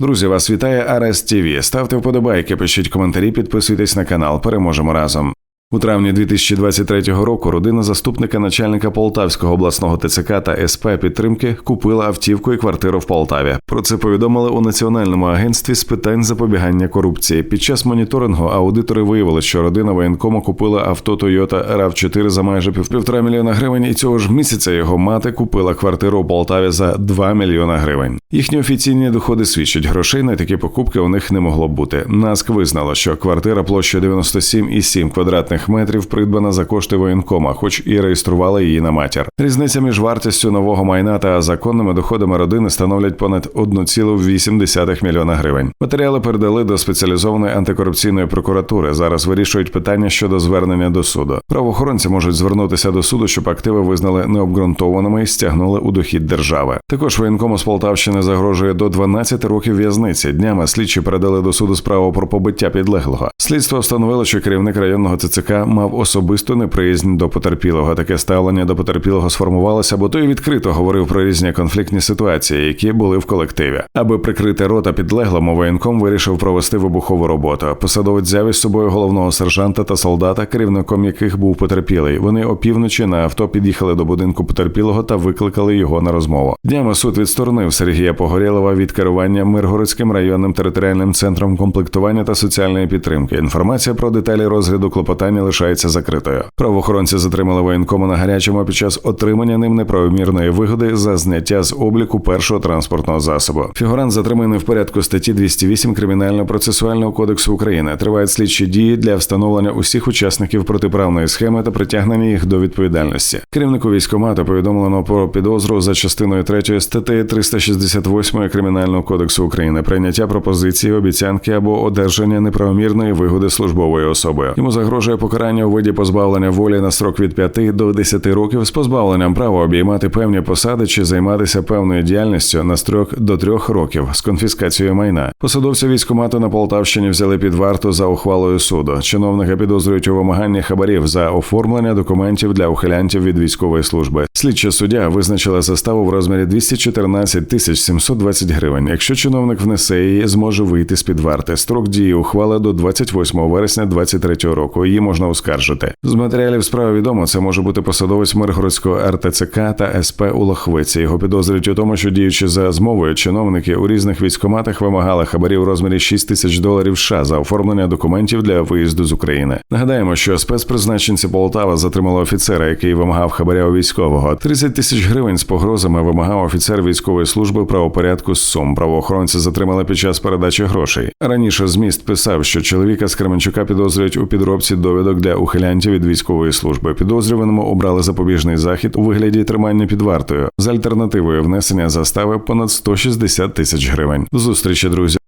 Друзі, вас вітає Арес ТВ. Ставте вподобайки, пишіть коментарі, підписуйтесь на канал. Переможемо разом. У травні 2023 року родина заступника начальника Полтавського обласного ТЦК та СП підтримки купила автівку і квартиру в Полтаві. Про це повідомили у Національному агентстві з питань запобігання корупції. Під час моніторингу аудитори виявили, що родина воєнкому купила авто Toyota rav 4 за майже півтора мільйона гривень, і цього ж місяця його мати купила квартиру у Полтаві за 2 мільйона гривень. Їхні офіційні доходи свідчать, грошей на такі покупки у них не могло бути. НАСК визнало, що квартира площею 97,7 квадратних метрів придбана за кошти воєнкома, хоч і реєструвала її на матір. Різниця між вартістю нового майна та законними доходами родини становлять понад 1,8 мільйона гривень. Матеріали передали до спеціалізованої антикорупційної прокуратури. Зараз вирішують питання щодо звернення до суду. Правоохоронці можуть звернутися до суду, щоб активи визнали необґрунтованими і стягнули у дохід держави. Також воєнкому з Полтавщини загрожує до 12 років в'язниці. Днями слідчі передали до суду справу про побиття підлеглого. Слідство встановило, що керівник районного ЦЦК мав особисту неприязнь до потерпілого. Таке ставлення до потерпілого сформувалося, бо той відкрито говорив про різні конфліктні ситуації, які були в колективі. Аби прикрити рота підлеглому, воєнком вирішив провести вибухову роботу. Посадовець взяв із собою головного сержанта та солдата, керівником яких був потерпілий. Вони опівночі на авто під'їхали до будинку потерпілого та викликали його на розмову. Днями суд відсторонив Сергія Погорєлова від керування Миргородським районним територіальним центром комплектування та соціальної підтримки. Інформація про деталі розгляду клопотання лишається закритою. Правоохоронці затримали воєнкома на гарячому під час отримання ним неправомірної вигоди за зняття з обліку першого транспортного засобу. Фігурант затриманий в порядку статті 208 Кримінально-процесуального кодексу України. Тривають слідчі дії для встановлення усіх учасників протиправної схеми та притягнення їх до відповідальності. Керівнику військомату повідомлено про підозру за частиною 3 статті 368 Кримінального кодексу України прийняття пропозиції, обіцянки або одержання неправомірної вигоди службовою особою. Йому загрожує покарання у виді позбавлення волі на строк від 5 до 10 років з позбавленням права обіймати певні посади чи займатися певною діяльністю на строк до 3 років з конфіскацією майна. Посадовця військомату на Полтавщині взяли під варту за ухвалою суду. Чиновника підозрюють у вимаганні хабарів за оформлення документів для ухилянтів від військової служби. Слідча суддя визначила заставу в розмірі 214 тисяч 720 гривень. Якщо чиновник внесе її, зможе вийти з під варти. Строк дії ухвали до 28 вересня 2023 року. Її можна оскаржити. З матеріалів справи відомо, це може бути посадовець Миргородського РТЦК та СП у Лохвиці. Його підозрюють у тому, що діючи за змовою, чиновники у різних військоматах вимагали хабарів у розмірі 6 тисяч доларів США за оформлення документів для виїзду з України. Нагадаємо, що спецпризначенці Полтава затримали офіцера, який вимагав хабаря у військового. 30 тисяч гривень з погрозами вимагав офіцер військової служби правопорядку з Сум. Правоохоронці затримали під час передачі грошей. Раніше зміст писав, що чоловіка з Кременчука підозрюють у підробці довідок для ухилянтів від військової служби. Підозрюваному обрали запобіжний захід у вигляді тримання під вартою з альтернативою внесення застави понад 160 тисяч гривень. До зустрічі, друзі.